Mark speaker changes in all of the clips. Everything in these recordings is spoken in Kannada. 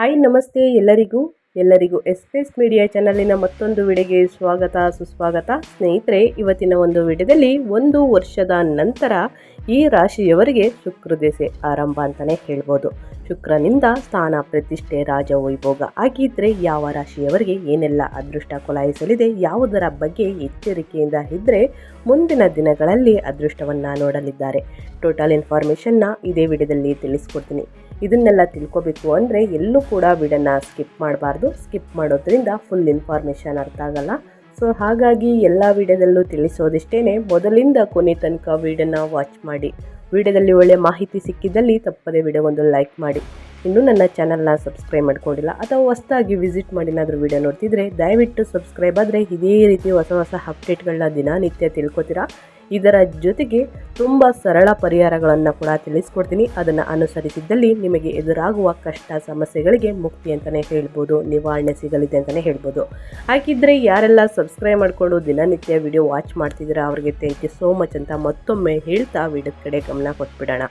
Speaker 1: ಹಾಯ್, ನಮಸ್ತೆ ಎಲ್ಲರಿಗೂ. ಎಲ್ಲರಿಗೂ ಎಸ್ಪೇಸ್ ಮೀಡಿಯಾ ಚಾನಲಿನ ಮತ್ತೊಂದು ವಿಡಿಯೋಗೆ ಸ್ವಾಗತ, ಸುಸ್ವಾಗತ. ಸ್ನೇಹಿತರೆ, ಇವತ್ತಿನ ಒಂದು ವಿಡಿಯೋದಲ್ಲಿ ಒಂದು ವರ್ಷದ ನಂತರ ಈ ರಾಶಿಯವರಿಗೆ ಶುಕ್ರ ದೆಸೆ ಆರಂಭ ಅಂತಲೇ ಹೇಳ್ಬೋದು. ಶುಕ್ರನಿಂದ ಸ್ಥಾನ ಪ್ರತಿಷ್ಠೆ, ರಾಜ ವೈಭೋಗ ಆಗಿದ್ದರೆ ಯಾವ ರಾಶಿಯವರಿಗೆ ಏನೆಲ್ಲ ಅದೃಷ್ಟ ಕೊಲಾಯಿಸಲಿದೆ, ಯಾವುದರ ಬಗ್ಗೆ ಎಚ್ಚರಿಕೆಯಿಂದ ಇದ್ದರೆ ಮುಂದಿನ ದಿನಗಳಲ್ಲಿ ಅದೃಷ್ಟವನ್ನು ನೋಡಲಿದ್ದಾರೆ. ಟೋಟಲ್ ಇನ್ಫಾರ್ಮೇಷನ್ನ ಇದೇ ವಿಡಿಯೋದಲ್ಲಿ ತಿಳಿಸ್ಕೊಡ್ತೀನಿ. ಇದನ್ನೆಲ್ಲ ತಿಳ್ಕೊಬೇಕು ಅಂದರೆ ಎಲ್ಲೂ ಕೂಡ ವಿಡನ್ನು ಸ್ಕಿಪ್ ಮಾಡಬಾರ್ದು. ಸ್ಕಿಪ್ ಮಾಡೋದ್ರಿಂದ ಫುಲ್ ಇನ್ಫಾರ್ಮೇಷನ್ ಅರ್ಥ ಆಗಲ್ಲ. ಸೊ, ಹಾಗಾಗಿ ಎಲ್ಲ ವಿಡಿಯೋದಲ್ಲೂ ತಿಳಿಸೋದಿಷ್ಟೇ ಮೊದಲಿಂದ ಕೊನೆ ತನಕ ವಿಡಿಯೋನ ವಾಚ್ ಮಾಡಿ. ವಿಡಿಯೋದಲ್ಲಿ ಒಳ್ಳೆಯ ಮಾಹಿತಿ ಸಿಕ್ಕಿದ್ದಲ್ಲಿ ತಪ್ಪದೇ ವಿಡಿಯೋ ಒಂದು ಲೈಕ್ ಮಾಡಿ. ಇನ್ನೂ ನನ್ನ ಚಾನಲ್ನ ಸಬ್ಸ್ಕ್ರೈಬ್ ಮಾಡ್ಕೊಂಡಿಲ್ಲ ಅಥವಾ ಹೊಸದಾಗಿ ವಿಸಿಟ್ ಮಾಡಿನಾದರೂ ವಿಡಿಯೋ ನೋಡ್ತಿದ್ರೆ ದಯವಿಟ್ಟು ಸಬ್ಸ್ಕ್ರೈಬ್ ಆದರೆ ಇದೇ ರೀತಿ ಹೊಸ ಹೊಸ ಅಪ್ಡೇಟ್ಗಳನ್ನ ದಿನನಿತ್ಯ ತಿಳ್ಕೊತೀರಾ? ಇದರ ಜೊತೆಗೆ ತುಂಬ ಸರಳ ಪರಿಹಾರಗಳನ್ನು ಕೂಡ ತಿಳಿಸ್ಕೊಡ್ತೀನಿ. ಅದನ್ನು ಅನುಸರಿಸಿದ್ದಲ್ಲಿ ನಿಮಗೆ ಎದುರಾಗುವ ಕಷ್ಟ ಸಮಸ್ಯೆಗಳಿಗೆ ಮುಕ್ತಿ ಅಂತಲೇ ಹೇಳ್ಬೋದು, ನಿವಾರಣೆ ಸಿಗಲಿದೆ ಅಂತಲೇ ಹೇಳ್ಬೋದು. ಹಾಗಿದ್ದರೆ ಯಾರೆಲ್ಲ ಸಬ್ಸ್ಕ್ರೈಬ್ ಮಾಡಿಕೊಂಡು ದಿನನಿತ್ಯ ವಿಡಿಯೋ ವಾಚ್ ಮಾಡ್ತಿದ್ದೀರಾ ಅವರಿಗೆ ಥ್ಯಾಂಕ್ ಯು ಸೋ ಮಚ್ ಅಂತ ಮತ್ತೊಮ್ಮೆ ಹೇಳ್ತಾ ವಿಡಿಯೋದ ಕಡೆ ಗಮನ ಕೊಟ್ಬಿಡೋಣ.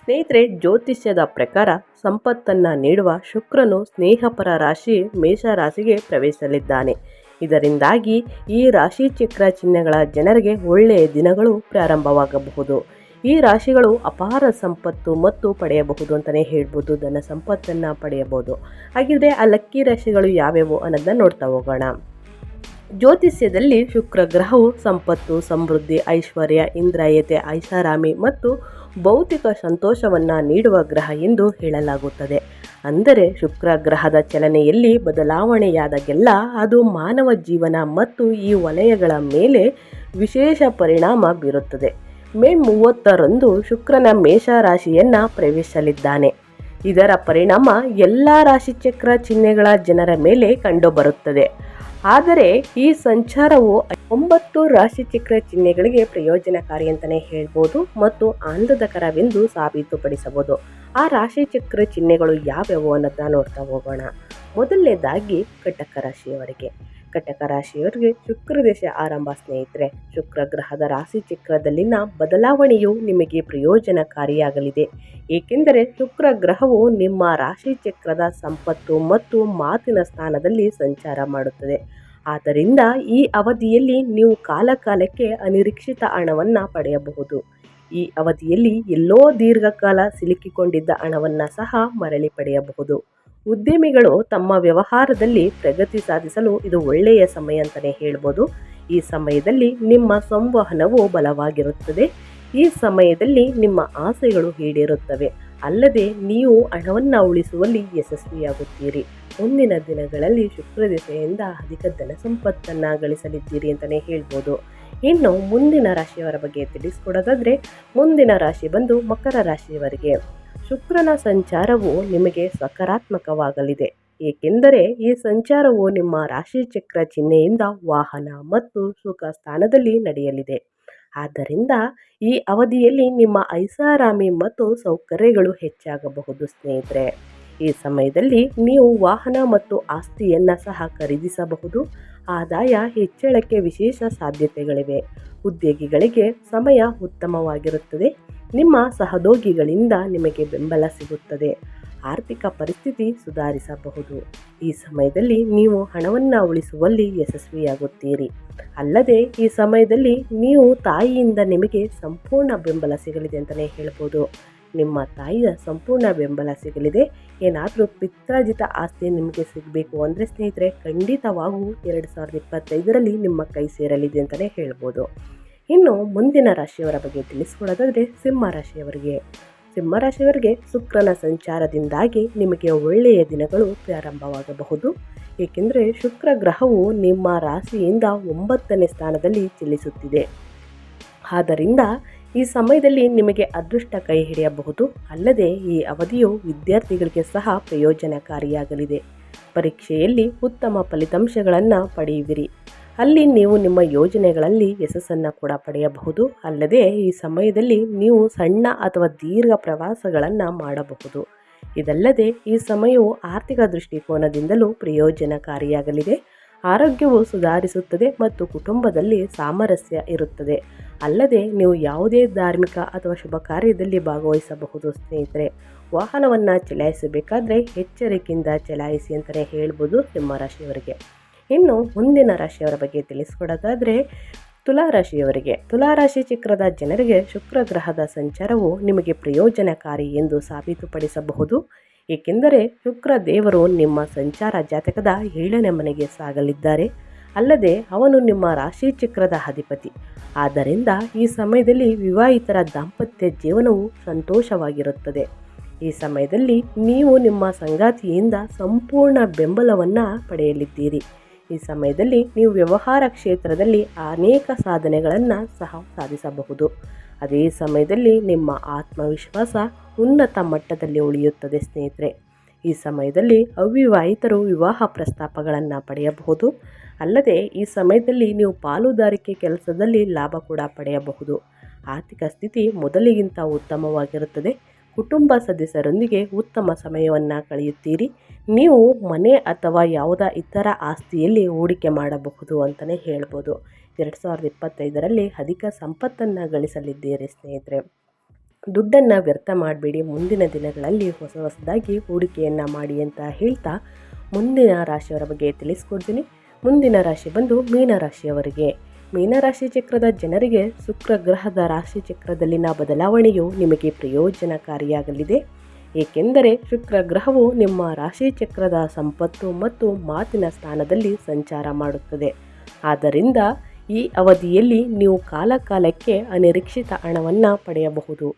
Speaker 1: ಸ್ನೇಹಿತರೆ, ಜ್ಯೋತಿಷ್ಯದ ಪ್ರಕಾರ ಸಂಪತ್ತನ್ನು ನೀಡುವ ಶುಕ್ರನು ಸ್ನೇಹಪರ ರಾಶಿ ಮೇಷ ರಾಶಿಗೆ ಪ್ರವೇಶಿಸಲಿದ್ದಾನೆ ಇದರಿಂದಾಗಿ ಈ ರಾಶಿ ಚಕ್ರ ಚಿಹ್ನೆಗಳ ಜನರಿಗೆ ಒಳ್ಳೆಯ ದಿನಗಳು ಪ್ರಾರಂಭವಾಗಬಹುದು. ಈ ರಾಶಿಗಳು ಅಪಾರ ಸಂಪತ್ತು ಮತ್ತು ಪಡೆಯಬಹುದು ಅಂತಲೇ ಹೇಳ್ಬೋದು, ಧನ ಸಂಪತ್ತನ್ನು ಪಡೆಯಬಹುದು. ಹಾಗಿದ್ರೆ ಆ ಲಕ್ಕಿ ರಾಶಿಗಳು ಯಾವ್ಯಾವು ಅನ್ನೋದನ್ನ ನೋಡ್ತಾ ಹೋಗೋಣ. ಜ್ಯೋತಿಷ್ಯದಲ್ಲಿ ಶುಕ್ರ ಗ್ರಹವು ಸಂಪತ್ತು, ಸಮೃದ್ಧಿ, ಐಶ್ವರ್ಯ, ಇಂದ್ರಾಯತೆ, ಐಷಾರಾಮಿ ಮತ್ತು ಭೌತಿಕ ಸಂತೋಷವನ್ನು ನೀಡುವ ಗ್ರಹ ಎಂದು ಹೇಳಲಾಗುತ್ತದೆ. ಅಂದರೆ ಶುಕ್ರ ಗ್ರಹದ ಚಲನೆಯಲ್ಲಿ ಬದಲಾವಣೆಯಾದಾಗೆಲ್ಲ ಅದು ಮಾನವ ಜೀವನ ಮತ್ತು ಈ ವಲಯಗಳ ಮೇಲೆ ವಿಶೇಷ ಪರಿಣಾಮ ಬೀರುತ್ತದೆ. ಮೇ ಮೂವತ್ತರಂದು ಶುಕ್ರನ ಮೇಷ ರಾಶಿಯನ್ನು ಪ್ರವೇಶಿಸಲಿದ್ದಾನೆ ಇದರ ಪರಿಣಾಮ ಎಲ್ಲ ರಾಶಿಚಕ್ರ ಚಿಹ್ನೆಗಳ ಜನರ ಮೇಲೆ ಕಂಡುಬರುತ್ತದೆ. ಆದರೆ ಈ ಸಂಚಾರವು ಒಂಬತ್ತು ರಾಶಿಚಕ್ರ ಚಿಹ್ನೆಗಳಿಗೆ ಪ್ರಯೋಜನಕಾರಿ ಅಂತಲೇ ಹೇಳ್ಬೋದು ಮತ್ತು ಆನಂದಕರವೆಂದು ಸಾಬೀತುಪಡಿಸಬಹುದು. ಆ ರಾಶಿಚಕ್ರ ಚಿಹ್ನೆಗಳು ಯಾವ್ಯಾವು ಅನ್ನೋದನ್ನ ನೋಡ್ತಾ ಹೋಗೋಣ. ಮೊದಲನೇದಾಗಿ ಕಟಕ ರಾಶಿಯವರಿಗೆ. ಕಟಕ ರಾಶಿಯವರಿಗೆ ಶುಕ್ರ ದೇಶ ಆರಂಭ ಸ್ನೇಹಿತರೆ, ಶುಕ್ರ ಗ್ರಹದ ರಾಶಿ ಚಕ್ರದಲ್ಲಿನ ಬದಲಾವಣೆಯು ನಿಮಗೆ ಪ್ರಯೋಜನಕಾರಿಯಾಗಲಿದೆ. ಏಕೆಂದರೆ ಶುಕ್ರ ಗ್ರಹವು ನಿಮ್ಮ ರಾಶಿ ಚಕ್ರದ ಸಂಪತ್ತು ಮತ್ತು ಮಾತಿನ ಸ್ಥಾನದಲ್ಲಿ ಸಂಚಾರ ಮಾಡುತ್ತದೆ. ಆದ್ದರಿಂದ ಈ ಅವಧಿಯಲ್ಲಿ ನೀವು ಕಾಲಕಾಲಕ್ಕೆ ಅನಿರೀಕ್ಷಿತ ಹಣವನ್ನು ಪಡೆಯಬಹುದು. ಈ ಅವಧಿಯಲ್ಲಿ ಎಲ್ಲೋ ದೀರ್ಘಕಾಲ ಸಿಲುಕಿಕೊಂಡಿದ್ದ ಹಣವನ್ನು ಸಹ ಮರಳಿ ಪಡೆಯಬಹುದು. ಉದ್ಯಮಿಗಳು ತಮ್ಮ ವ್ಯವಹಾರದಲ್ಲಿ ಪ್ರಗತಿ ಸಾಧಿಸಲು ಇದು ಒಳ್ಳೆಯ ಸಮಯ ಅಂತಲೇ ಹೇಳ್ಬೋದು. ಈ ಸಮಯದಲ್ಲಿ ನಿಮ್ಮ ಸಂವಹನವು ಬಲವಾಗಿರುತ್ತದೆ. ಈ ಸಮಯದಲ್ಲಿ ನಿಮ್ಮ ಆಸೆಗಳು ಈಡೇರುತ್ತವೆ. ಅಲ್ಲದೆ ನೀವು ಹಣವನ್ನು ಉಳಿಸುವಲ್ಲಿ ಯಶಸ್ವಿಯಾಗುತ್ತೀರಿ. ಮುಂದಿನ ದಿನಗಳಲ್ಲಿ ಶುಕ್ರ ದಿಸೆಯಿಂದ ಅಧಿಕ ಧನ ಸಂಪತ್ತನ್ನು ಗಳಿಸಲಿದ್ದೀರಿ ಅಂತಲೇ ಹೇಳ್ಬೋದು. ಇನ್ನು ಮುಂದಿನ ರಾಶಿಯವರ ಬಗ್ಗೆ ತಿಳಿಸ್ಕೊಡೋದಾದರೆ ಮುಂದಿನ ರಾಶಿ ಬಂದು ಮಕರ ರಾಶಿಯವರಿಗೆ. ಶುಕ್ರನ ಸಂಚಾರವು ನಿಮಗೆ ಸಕಾರಾತ್ಮಕವಾಗಲಿದೆ, ಏಕೆಂದರೆ ಈ ಸಂಚಾರವು ನಿಮ್ಮ ರಾಶಿ ಚಕ್ರ ಚಿಹ್ನೆಯಿಂದ ವಾಹನ ಮತ್ತು ಸುಖ ಸ್ಥಾನದಲ್ಲಿ ನಡೆಯಲಿದೆ. ಆದ್ದರಿಂದ ಈ ಅವಧಿಯಲ್ಲಿ ನಿಮ್ಮ ಐಷಾರಾಮಿ ಮತ್ತು ಸೌಕರ್ಯಗಳು ಹೆಚ್ಚಾಗಬಹುದು ಸ್ನೇಹಿತರೆ. ಈ ಸಮಯದಲ್ಲಿ ನೀವು ವಾಹನ ಮತ್ತು ಆಸ್ತಿಯನ್ನು ಸಹ ಖರೀದಿಸಬಹುದು. ಆದಾಯ ಹೆಚ್ಚಳಕ್ಕೆ ವಿಶೇಷ ಸಾಧ್ಯತೆಗಳಿವೆ. ಉದ್ಯೋಗಿಗಳಿಗೆ ಸಮಯ ಉತ್ತಮವಾಗಿರುತ್ತದೆ. ನಿಮ್ಮ ಸಹೋದ್ಯೋಗಿಗಳಿಂದ ನಿಮಗೆ ಬೆಂಬಲ ಸಿಗುತ್ತದೆ. ಆರ್ಥಿಕ ಪರಿಸ್ಥಿತಿ ಸುಧಾರಿಸಬಹುದು. ಈ ಸಮಯದಲ್ಲಿ ನೀವು ಹಣವನ್ನು ಉಳಿಸುವಲ್ಲಿ ಯಶಸ್ವಿಯಾಗುತ್ತೀರಿ. ಅಲ್ಲದೆ ಈ ಸಮಯದಲ್ಲಿ ನೀವು ತಾಯಿಯಿಂದ ನಿಮಗೆ ಸಂಪೂರ್ಣ ಬೆಂಬಲ ಸಿಗಲಿದೆ ಅಂತಲೇ ಹೇಳ್ಬೋದು. ನಿಮ್ಮ ತಾಯಿಯ ಸಂಪೂರ್ಣ ಬೆಂಬಲ ಸಿಗಲಿದೆ. ಏನಾದರೂ ಪಿತ್ರಾಜಿತ ಆಸ್ತಿ ನಿಮಗೆ ಸಿಗಬೇಕು ಅಂದರೆ ಸ್ನೇಹಿತರೆ, ಖಂಡಿತವಾಗೂ ಎರಡು ಸಾವಿರದ ಇಪ್ಪತ್ತೈದರಲ್ಲಿ ನಿಮ್ಮ ಕೈ ಸೇರಲಿದೆ ಅಂತಲೇ ಹೇಳ್ಬೋದು. ಇನ್ನು ಮುಂದಿನ ರಾಶಿಯವರ ಬಗ್ಗೆ ತಿಳಿಸ್ಕೊಡೋದಾದರೆ ಸಿಂಹ ರಾಶಿಯವರಿಗೆ. ಸಿಂಹ ರಾಶಿಯವರಿಗೆ ಶುಕ್ರನ ಸಂಚಾರದಿಂದಾಗಿ ನಿಮಗೆ ಒಳ್ಳೆಯ ದಿನಗಳು ಪ್ರಾರಂಭವಾಗಬಹುದು. ಏಕೆಂದರೆ ಶುಕ್ರ ಗ್ರಹವು ನಿಮ್ಮ ರಾಶಿಯಿಂದ ಒಂಬತ್ತನೇ ಸ್ಥಾನದಲ್ಲಿ ಚಲಿಸುತ್ತಿದೆ. ಆದ್ದರಿಂದ ಈ ಸಮಯದಲ್ಲಿ ನಿಮಗೆ ಅದೃಷ್ಟ ಕೈ ಹಿಡಿಯಬಹುದು. ಅಲ್ಲದೆ ಈ ಅವಧಿಯು ವಿದ್ಯಾರ್ಥಿಗಳಿಗೆ ಸಹ ಪ್ರಯೋಜನಕಾರಿಯಾಗಲಿದೆ. ಪರೀಕ್ಷೆಯಲ್ಲಿ ಉತ್ತಮ ಫಲಿತಾಂಶಗಳನ್ನು ಪಡೆಯುವಿರಿ. ಅಲ್ಲಿ ನೀವು ನಿಮ್ಮ ಯೋಜನೆಗಳಲ್ಲಿ ಯಶಸ್ಸನ್ನು ಕೂಡ ಪಡೆಯಬಹುದು. ಅಲ್ಲದೆ ಈ ಸಮಯದಲ್ಲಿ ನೀವು ಸಣ್ಣ ಅಥವಾ ದೀರ್ಘ ಪ್ರವಾಸಗಳನ್ನು ಮಾಡಬಹುದು. ಇದಲ್ಲದೆ ಈ ಸಮಯವು ಆರ್ಥಿಕ ದೃಷ್ಟಿಕೋನದಿಂದಲೂ ಪ್ರಯೋಜನಕಾರಿಯಾಗಲಿದೆ. ಆರೋಗ್ಯವು ಸುಧಾರಿಸುತ್ತದೆ ಮತ್ತು ಕುಟುಂಬದಲ್ಲಿ ಸಾಮರಸ್ಯ ಇರುತ್ತದೆ. ಅಲ್ಲದೆ ನೀವು ಯಾವುದೇ ಧಾರ್ಮಿಕ ಅಥವಾ ಶುಭ ಕಾರ್ಯದಲ್ಲಿ ಭಾಗವಹಿಸಬಹುದು ಸ್ನೇಹಿತರೆ. ವಾಹನವನ್ನು ಚಲಾಯಿಸಬೇಕಾದ್ರೆ ಎಚ್ಚರಿಕೆಯಿಂದ ಚಲಾಯಿಸಿ ಅಂತಲೇ ಹೇಳ್ಬೋದು ಸಿಂಹ ರಾಶಿಯವರಿಗೆ. ಇನ್ನು ಮುಂದಿನ ರಾಶಿಯವರ ಬಗ್ಗೆ ತಿಳಿಸ್ಕೊಡೋದಾದರೆ ತುಲಾರಾಶಿಯವರಿಗೆ. ತುಲಾರಾಶಿ ಚಕ್ರದ ಜನರಿಗೆ ಶುಕ್ರ ಗ್ರಹದ ಸಂಚಾರವು ನಿಮಗೆ ಪ್ರಯೋಜನಕಾರಿ ಎಂದು ಸಾಬೀತುಪಡಿಸಬಹುದು. ಏಕೆಂದರೆ ಶುಕ್ರ ದೇವರು ನಿಮ್ಮ ಸಂಚಾರ ಜಾತಕದ ಏಳನೇ ಮನೆಗೆ ಸಾಗಲಿದ್ದಾರೆ. ಅಲ್ಲದೆ ಅವನು ನಿಮ್ಮ ರಾಶಿ ಚಕ್ರದ ಅಧಿಪತಿ. ಆದ್ದರಿಂದ ಈ ಸಮಯದಲ್ಲಿ ವಿವಾಹಿತರ ದಾಂಪತ್ಯ ಜೀವನವು ಸಂತೋಷವಾಗಿರುತ್ತದೆ. ಈ ಸಮಯದಲ್ಲಿ ನೀವು ನಿಮ್ಮ ಸಂಗಾತಿಯಿಂದ ಸಂಪೂರ್ಣ ಬೆಂಬಲವನ್ನು ಪಡೆಯಲಿದ್ದೀರಿ. ಈ ಸಮಯದಲ್ಲಿ ನೀವು ವ್ಯವಹಾರ ಕ್ಷೇತ್ರದಲ್ಲಿ ಅನೇಕ ಸಾಧನೆಗಳನ್ನು ಸಹ ಸಾಧಿಸಬಹುದು. ಅದೇ ಸಮಯದಲ್ಲಿ ನಿಮ್ಮ ಆತ್ಮವಿಶ್ವಾಸ ಉನ್ನತ ಮಟ್ಟದಲ್ಲಿ ಉಳಿಯುತ್ತದೆ ಸ್ನೇಹಿತರೆ. ಈ ಸಮಯದಲ್ಲಿ ಅವಿವಾಹಿತರು ವಿವಾಹ ಪ್ರಸ್ತಾಪಗಳನ್ನು ಪಡೆಯಬಹುದು. ಅಲ್ಲದೆ ಈ ಸಮಯದಲ್ಲಿ ನೀವು ಪಾಲುದಾರಿಕೆ ಕೆಲಸದಲ್ಲಿ ಲಾಭ ಕೂಡ ಪಡೆಯಬಹುದು. ಆರ್ಥಿಕ ಸ್ಥಿತಿ ಮೊದಲಿಗಿಂತ ಉತ್ತಮವಾಗಿರುತ್ತದೆ. ಕುಟುಂಬ ಸದಸ್ಯರೊಂದಿಗೆ ಉತ್ತಮ ಸಮಯವನ್ನು ಕಳೆಯುತ್ತೀರಿ. ನೀವು ಮನೆ ಅಥವಾ ಯಾವುದೇ ಇತರ ಆಸ್ತಿಯಲ್ಲಿ ಹೂಡಿಕೆ ಮಾಡಬಹುದು ಅಂತಲೇ ಹೇಳ್ಬೋದು. ಎರಡು ಸಾವಿರದ ಇಪ್ಪತ್ತೈದರಲ್ಲಿ ಅಧಿಕ ಸಂಪತ್ತನ್ನು ಗಳಿಸಲಿದ್ದೀರಿ ಸ್ನೇಹಿತರೆ. ದುಡ್ಡನ್ನು ವ್ಯರ್ಥ ಮಾಡಬೇಡಿ. ಮುಂದಿನ ದಿನಗಳಲ್ಲಿ ಹೊಸ ಹೊಸದಾಗಿ ಹೂಡಿಕೆಯನ್ನು ಮಾಡಿ ಅಂತ ಹೇಳ್ತಾ ಮುಂದಿನ ರಾಶಿಯವರ ಬಗ್ಗೆ ತಿಳಿಸ್ಕೊಡ್ತೀನಿ. ಮುಂದಿನ ರಾಶಿ ಬಂದು ಮೀನರಾಶಿಯವರಿಗೆ. ಮೀನರಾಶಿ ಚಕ್ರದ ಜನರಿಗೆ ಶುಕ್ರ ಗ್ರಹದ ರಾಶಿ ಚಕ್ರದಲ್ಲಿನ ಬದಲಾವಣೆಯು ನಿಮಗೆ ಪ್ರಯೋಜನಕಾರಿಯಾಗಲಿದೆ. ಏಕೆಂದರೆ ಶುಕ್ರ ಗ್ರಹವು ನಿಮ್ಮ ರಾಶಿ ಚಕ್ರದ ಸಂಪತ್ತು ಮತ್ತು ಮಾತಿನ ಸ್ಥಾನದಲ್ಲಿ ಸಂಚಾರ ಮಾಡುತ್ತದೆ. ಆದ್ದರಿಂದ ಈ ಅವಧಿಯಲ್ಲಿ ನೀವು ಕಾಲಕಾಲಕ್ಕೆ ಅನಿರೀಕ್ಷಿತ ಹಣವನ್ನು ಪಡೆಯಬಹುದು.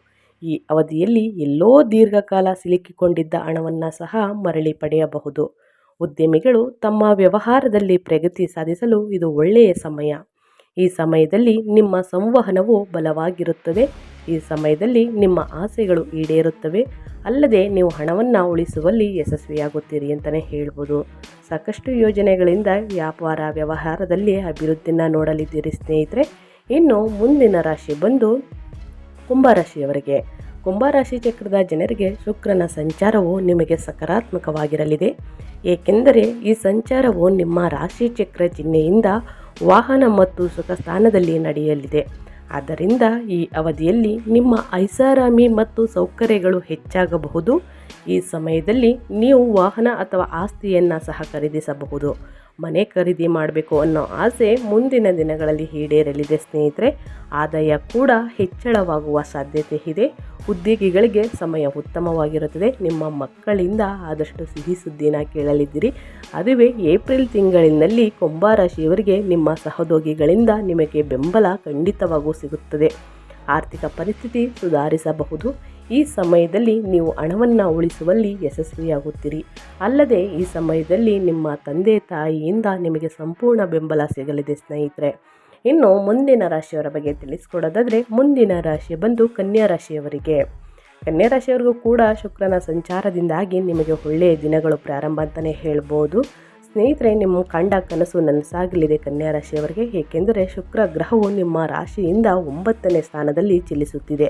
Speaker 1: ಈ ಅವಧಿಯಲ್ಲಿ ಎಲ್ಲೋ ದೀರ್ಘಕಾಲ ಸಿಲುಕಿಕೊಂಡಿದ್ದ ಹಣವನ್ನು ಸಹ ಮರಳಿ ಪಡೆಯಬಹುದು. ಉದ್ಯಮಿಗಳು ತಮ್ಮ ವ್ಯವಹಾರದಲ್ಲಿ ಪ್ರಗತಿ ಸಾಧಿಸಲು ಇದು ಒಳ್ಳೆಯ ಸಮಯ. ಈ ಸಮಯದಲ್ಲಿ ನಿಮ್ಮ ಸಂವಹನವು ಬಲವಾಗಿರುತ್ತದೆ. ಈ ಸಮಯದಲ್ಲಿ ನಿಮ್ಮ ಆಸೆಗಳು ಈಡೇರುತ್ತವೆ. ಅಲ್ಲದೆ ನೀವು ಹಣವನ್ನು ಉಳಿಸುವಲ್ಲಿ ಯಶಸ್ವಿಯಾಗುತ್ತೀರಿ ಅಂತಲೇ ಹೇಳ್ಬೋದು. ಸಾಕಷ್ಟು ಯೋಜನೆಗಳಿಂದ ವ್ಯಾಪಾರ ವ್ಯವಹಾರದಲ್ಲಿ ಅಭಿವೃದ್ಧಿನ ನೋಡಲಿದ್ದೀರಿ ಸ್ನೇಹಿತರೆ. ಇನ್ನು ಮುಂದಿನ ರಾಶಿ ಬಂದು ಕುಂಭರಾಶಿಯವರಿಗೆ. ಕುಂಭರಾಶಿ ಚಕ್ರದ ಜನರಿಗೆ ಶುಕ್ರನ ಸಂಚಾರವು ನಿಮಗೆ ಸಕಾರಾತ್ಮಕವಾಗಿರಲಿದೆ. ಏಕೆಂದರೆ ಈ ಸಂಚಾರವು ನಿಮ್ಮ ರಾಶಿ ಚಕ್ರ ಚಿಹ್ನೆಯಿಂದ ವಾಹನ ಮತ್ತು ಸುಖ ಸ್ಥಾನದಲ್ಲಿ ನಡೆಯಲಿದೆ. ಆದ್ದರಿಂದ ಈ ಅವಧಿಯಲ್ಲಿ ನಿಮ್ಮ ಐಷಾರಾಮಿ ಮತ್ತು ಸೌಕರ್ಯಗಳು ಹೆಚ್ಚಾಗಬಹುದು. ಈ ಸಮಯದಲ್ಲಿ ನೀವು ವಾಹನ ಅಥವಾ ಆಸ್ತಿಯನ್ನು ಸಹ ಖರೀದಿಸಬಹುದು. ಮನೆ ಖರೀದಿ ಮಾಡಬೇಕು ಅನ್ನೋ ಆಸೆ ಮುಂದಿನ ದಿನಗಳಲ್ಲಿ ಈಡೇರಲಿದೆ ಸ್ನೇಹಿತರೆ. ಆದಾಯ ಕೂಡ ಹೆಚ್ಚಳವಾಗುವ ಸಾಧ್ಯತೆ ಇದೆ. ಉದ್ಯೋಗಿಗಳಿಗೆ ಸಮಯ ಉತ್ತಮವಾಗಿರುತ್ತದೆ. ನಿಮ್ಮ ಮಕ್ಕಳಿಂದ ಆದಷ್ಟು ಸಿಹಿ ಸುದ್ದಿನ ಕೇಳಲಿದ್ದೀರಿ. ಅದುವೇ ಏಪ್ರಿಲ್ ತಿಂಗಳಿನಲ್ಲಿ ಕುಂಭರಾಶಿಯವರಿಗೆ ನಿಮ್ಮ ಸಹೋದ್ಯೋಗಿಗಳಿಂದ ನಿಮಗೆ ಬೆಂಬಲ ಖಂಡಿತವಾಗೂ ಸಿಗುತ್ತದೆ. ಆರ್ಥಿಕ ಪರಿಸ್ಥಿತಿ ಸುಧಾರಿಸಬಹುದು. ಈ ಸಮಯದಲ್ಲಿ ನೀವು ಹಣವನ್ನು ಉಳಿಸುವಲ್ಲಿ ಯಶಸ್ವಿಯಾಗುತ್ತೀರಿ. ಅಲ್ಲದೆ ಈ ಸಮಯದಲ್ಲಿ ನಿಮ್ಮ ತಂದೆ ತಾಯಿಯಿಂದ ನಿಮಗೆ ಸಂಪೂರ್ಣ ಬೆಂಬಲ ಸಿಗಲಿದೆ ಸ್ನೇಹಿತರೆ. ಇನ್ನು ಮುಂದಿನ ರಾಶಿಯವರ ಬಗ್ಗೆ ತಿಳಿಸ್ಕೊಡೋದಾದರೆ, ಮುಂದಿನ ರಾಶಿ ಬಂದು ಕನ್ಯಾ ರಾಶಿಯವರಿಗೆ. ಕನ್ಯಾ ರಾಶಿಯವರಿಗೂ ಕೂಡ ಶುಕ್ರನ ಸಂಚಾರದಿಂದಾಗಿ ನಿಮಗೆ ಒಳ್ಳೆಯ ದಿನಗಳು ಪ್ರಾರಂಭ ಅಂತಲೇ ಹೇಳ್ಬೋದು. ಸ್ನೇಹಿತರೆ, ನಿಮ್ಮ ಕಂಡ ಕನಸು ನನಸಾಗಲಿದೆ ಕನ್ಯಾ ರಾಶಿಯವರಿಗೆ ಏಕೆಂದರೆ ಶುಕ್ರ ಗ್ರಹವು ನಿಮ್ಮ ರಾಶಿಯಿಂದ ಒಂಬತ್ತನೇ ಸ್ಥಾನದಲ್ಲಿ ಚಲಿಸುತ್ತಿದೆ.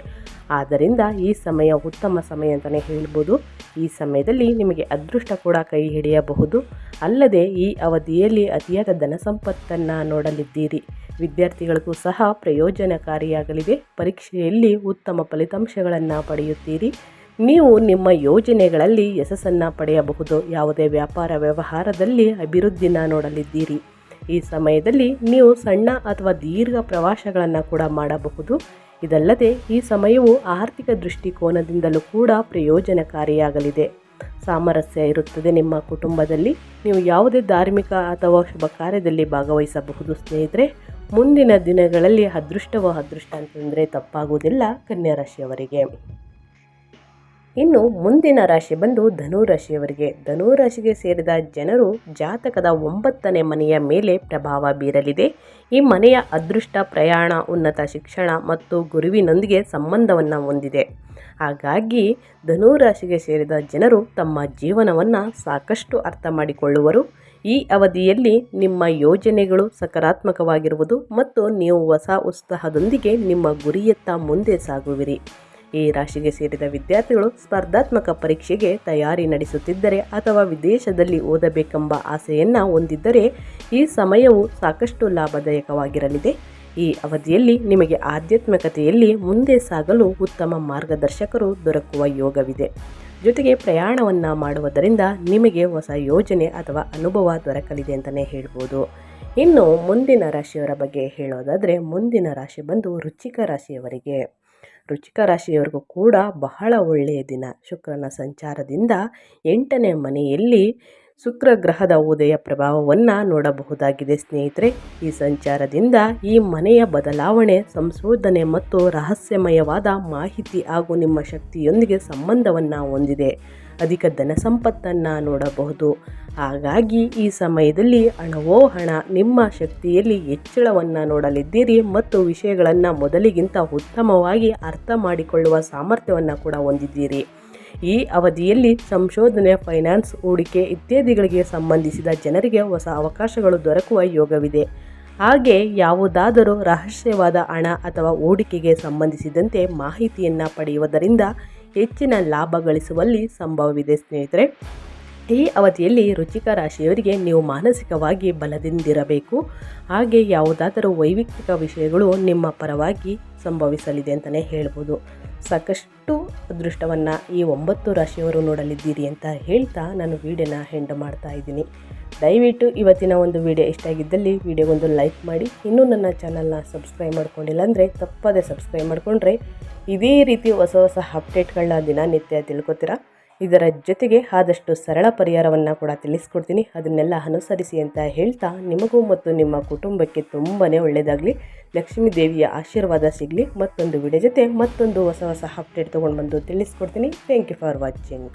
Speaker 1: ಆದ್ದರಿಂದ ಈ ಸಮಯ ಉತ್ತಮ ಸಮಯ ಅಂತಲೇ ಹೇಳ್ಬೋದು. ಈ ಸಮಯದಲ್ಲಿ ನಿಮಗೆ ಅದೃಷ್ಟ ಕೂಡ ಕೈ ಹಿಡಿಯಬಹುದು. ಅಲ್ಲದೆ ಈ ಅವಧಿಯಲ್ಲಿ ಅತಿಯಾದ ಧನ ಸಂಪತ್ತನ್ನು ನೋಡಲಿದ್ದೀರಿ. ವಿದ್ಯಾರ್ಥಿಗಳಿಗೂ ಸಹ ಪ್ರಯೋಜನಕಾರಿಯಾಗಲಿದೆ. ಪರೀಕ್ಷೆಯಲ್ಲಿ ಉತ್ತಮ ಫಲಿತಾಂಶಗಳನ್ನು ಪಡೆಯುತ್ತೀರಿ. ನೀವು ನಿಮ್ಮ ಯೋಜನೆಗಳಲ್ಲಿ ಯಶಸ್ಸನ್ನು ಪಡೆಯಬಹುದು. ಯಾವುದೇ ವ್ಯಾಪಾರ ವ್ಯವಹಾರದಲ್ಲಿ ಅಭಿವೃದ್ಧಿನ ನೋಡಲಿದ್ದೀರಿ. ಈ ಸಮಯದಲ್ಲಿ ನೀವು ಸಣ್ಣ ಅಥವಾ ದೀರ್ಘ ಪ್ರವಾಸಗಳನ್ನು ಕೂಡ ಮಾಡಬಹುದು. ಇದಲ್ಲದೆ ಈ ಸಮಯವು ಆರ್ಥಿಕ ದೃಷ್ಟಿಕೋನದಿಂದಲೂ ಕೂಡ ಪ್ರಯೋಜನಕಾರಿಯಾಗಲಿದೆ. ಸಾಮರಸ್ಯ ಇರುತ್ತದೆ ನಿಮ್ಮ ಕುಟುಂಬದಲ್ಲಿ. ನೀವು ಯಾವುದೇ ಧಾರ್ಮಿಕ ಅಥವಾ ಶುಭ ಕಾರ್ಯದಲ್ಲಿ ಭಾಗವಹಿಸಬಹುದು. ಸ್ನೇಹಿತರೆ, ಮುಂದಿನ ದಿನಗಳಲ್ಲಿ ಅದೃಷ್ಟವೋ ಅದೃಷ್ಟ ಅಂತಂದರೆ ತಪ್ಪಾಗುವುದಿಲ್ಲ ಕನ್ಯಾ ರಾಶಿಯವರಿಗೆ. ಇನ್ನು ಮುಂದಿನ ರಾಶಿ ಬಂದು ಧನು ರಾಶಿಯವರಿಗೆ. ಧನು ರಾಶಿಗೆ ಸೇರಿದ ಜನರು ಜಾತಕದ ಒಂಬತ್ತನೇ ಮನೆಯ ಮೇಲೆ ಪ್ರಭಾವ ಬೀರಲಿದೆ. ಈ ಮನೆಯ ಅದೃಷ್ಟ, ಪ್ರಯಾಣ, ಉನ್ನತ ಶಿಕ್ಷಣ ಮತ್ತು ಗುರುವಿನೊಂದಿಗೆ ಸಂಬಂಧವನ್ನು ಹೊಂದಿದೆ. ಹಾಗಾಗಿ ಧನು ರಾಶಿಗೆ ಸೇರಿದ ಜನರು ತಮ್ಮ ಜೀವನವನ್ನು ಸಾಕಷ್ಟು ಅರ್ಥ ಮಾಡಿಕೊಳ್ಳುವರು. ಈ ಅವಧಿಯಲ್ಲಿ ನಿಮ್ಮ ಯೋಜನೆಗಳು ಸಕಾರಾತ್ಮಕವಾಗಿರುವುದು ಮತ್ತು ನೀವು ಹೊಸ ಉತ್ಸಾಹದೊಂದಿಗೆ ನಿಮ್ಮ ಗುರಿಯತ್ತ ಮುಂದೆ ಸಾಗುವಿರಿ. ಈ ರಾಶಿಗೆ ಸೇರಿದ ವಿದ್ಯಾರ್ಥಿಗಳು ಸ್ಪರ್ಧಾತ್ಮಕ ಪರೀಕ್ಷೆಗೆ ತಯಾರಿ ನಡೆಸುತ್ತಿದ್ದರೆ ಅಥವಾ ವಿದೇಶದಲ್ಲಿ ಓದಬೇಕೆಂಬ ಆಸೆಯನ್ನು ಹೊಂದಿದ್ದರೆ ಈ ಸಮಯವು ಸಾಕಷ್ಟು ಲಾಭದಾಯಕವಾಗಿರಲಿದೆ. ಈ ಅವಧಿಯಲ್ಲಿ ನಿಮಗೆ ಆಧ್ಯಾತ್ಮಿಕತೆಯಲ್ಲಿ ಮುಂದೆ ಸಾಗಲು ಉತ್ತಮ ಮಾರ್ಗದರ್ಶಕರು ದೊರಕುವ ಯೋಗವಿದೆ. ಜೊತೆಗೆ ಪ್ರಯಾಣವನ್ನು ಮಾಡುವುದರಿಂದ ನಿಮಗೆ ಹೊಸ ಯೋಜನೆ ಅಥವಾ ಅನುಭವ ದೊರಕಲಿದೆ ಅಂತಲೇ ಹೇಳ್ಬೋದು. ಇನ್ನು ಮುಂದಿನ ರಾಶಿಯವರ ಬಗ್ಗೆ ಹೇಳೋದಾದರೆ ಮುಂದಿನ ರಾಶಿ ಬಂದು ರುಚಿಕ ರಾಶಿಯವರಿಗೆ. ವೃಶ್ಚಿಕ ರಾಶಿಯವರಿಗೂ ಕೂಡ ಬಹಳ ಒಳ್ಳೆಯ ದಿನ. ಶುಕ್ರನ ಸಂಚಾರದಿಂದ ಎಂಟನೇ ಮನೆಯಲ್ಲಿ ಶುಕ್ರ ಗ್ರಹದ ಉದಯ ಪ್ರಭಾವವನ್ನು ನೋಡಬಹುದಾಗಿದೆ ಸ್ನೇಹಿತರೆ. ಈ ಸಂಚಾರದಿಂದ ಈ ಮನೆಯ ಬದಲಾವಣೆ, ಸಂಶೋಧನೆ ಮತ್ತು ರಹಸ್ಯಮಯವಾದ ಮಾಹಿತಿ ಹಾಗೂ ನಿಮ್ಮ ಶಕ್ತಿಯೊಂದಿಗೆ ಸಂಬಂಧವನ್ನು ಹೊಂದಿದೆ. ಅಧಿಕ ಧನ ಸಂಪತ್ತನ್ನು ನೋಡಬಹುದು. ಹಾಗಾಗಿ ಈ ಸಮಯದಲ್ಲಿ ಹಣವೋ ಹಣ, ನಿಮ್ಮ ಶಕ್ತಿಯಲ್ಲಿ ಹೆಚ್ಚಳವನ್ನು ನೋಡಲಿದ್ದೀರಿ ಮತ್ತು ವಿಷಯಗಳನ್ನು ಮೊದಲಿಗಿಂತ ಉತ್ತಮವಾಗಿ ಅರ್ಥ ಮಾಡಿಕೊಳ್ಳುವ ಸಾಮರ್ಥ್ಯವನ್ನು ಕೂಡ ಹೊಂದಿದ್ದೀರಿ. ಈ ಅವಧಿಯಲ್ಲಿ ಸಂಶೋಧನೆ, ಫೈನಾನ್ಸ್, ಹೂಡಿಕೆ ಇತ್ಯಾದಿಗಳಿಗೆ ಸಂಬಂಧಿಸಿದ ಜನರಿಗೆ ಹೊಸ ಅವಕಾಶಗಳು ದೊರಕುವ ಯೋಗವಿದೆ. ಹಾಗೆ ಯಾವುದಾದರೂ ರಹಸ್ಯವಾದ ಹಣ ಅಥವಾ ಹೂಡಿಕೆಗೆ ಸಂಬಂಧಿಸಿದಂತೆ ಮಾಹಿತಿಯನ್ನು ಪಡೆಯುವುದರಿಂದ ಹೆಚ್ಚಿನ ಲಾಭ ಗಳಿಸುವಲ್ಲಿ ಸಂಭವವಿದೆ ಸ್ನೇಹಿತರೆ. ಈ ಅವಧಿಯಲ್ಲಿ ರುಚಿಕ ರಾಶಿಯವರಿಗೆ ನೀವು ಮಾನಸಿಕವಾಗಿ ಬಲದಿಂದಿರಬೇಕು. ಹಾಗೆ ಯಾವುದಾದರೂ ವೈಯಕ್ತಿಕ ವಿಷಯಗಳು ನಿಮ್ಮ ಪರವಾಗಿ ಸಂಭವಿಸಲಿದೆ ಅಂತಲೇ ಹೇಳ್ಬೋದು. ಸಾಕಷ್ಟು ಅದೃಷ್ಟವನ್ನು ಈ ಒಂಬತ್ತು ರಾಶಿಯವರು ನೋಡಲಿದ್ದೀರಿ ಅಂತ ಹೇಳ್ತಾ ನಾನು ವೀಡಿಯೋನ ಹೆಂಡ್ ಮಾಡ್ತಾ ಇದ್ದೀನಿ. ದಯವಿಟ್ಟು ಇವತ್ತಿನ ಒಂದು ವಿಡಿಯೋ ಇಷ್ಟ ಆಗಿದ್ದಲ್ಲಿ ವಿಡಿಯೋಗೊಂದು ಲೈಕ್ ಮಾಡಿ. ಇನ್ನೂ ನನ್ನ ಚಾನಲ್ನ ಸಬ್ಸ್ಕ್ರೈಬ್ ಮಾಡ್ಕೊಂಡಿಲ್ಲ ಅಂದರೆ ತಪ್ಪದೇ ಸಬ್ಸ್ಕ್ರೈಬ್ ಮಾಡಿಕೊಂಡ್ರೆ ಇದೇ ರೀತಿ ಹೊಸ ಹೊಸ ಅಪ್ಡೇಟ್ಗಳನ್ನ ದಿನನಿತ್ಯ ತಿಳ್ಕೊತೀರಾ? ಇದರ ಜೊತೆಗೆ ಆದಷ್ಟು ಸರಳ ಪರಿಹಾರವನ್ನು ಕೂಡ ತಿಳಿಸ್ಕೊಡ್ತೀನಿ. ಅದನ್ನೆಲ್ಲ ಅನುಸರಿಸಿ ಅಂತ ಹೇಳ್ತಾ ನಿಮಗೂ ಮತ್ತು ನಿಮ್ಮ ಕುಟುಂಬಕ್ಕೆ ತುಂಬಾ ಒಳ್ಳೆಯದಾಗಲಿ ಲಕ್ಷ್ಮೀ ದೇವಿಯ ಆಶೀರ್ವಾದ ಸಿಗಲಿ. ಮತ್ತೊಂದು ವಿಡಿಯೋ ಜೊತೆ ಮತ್ತೊಂದು ಹೊಸ ಹೊಸ ಅಪ್ಡೇಟ್ ತೊಗೊಂಡು ಬಂದು ತಿಳಿಸ್ಕೊಡ್ತೀನಿ. Thank you for watching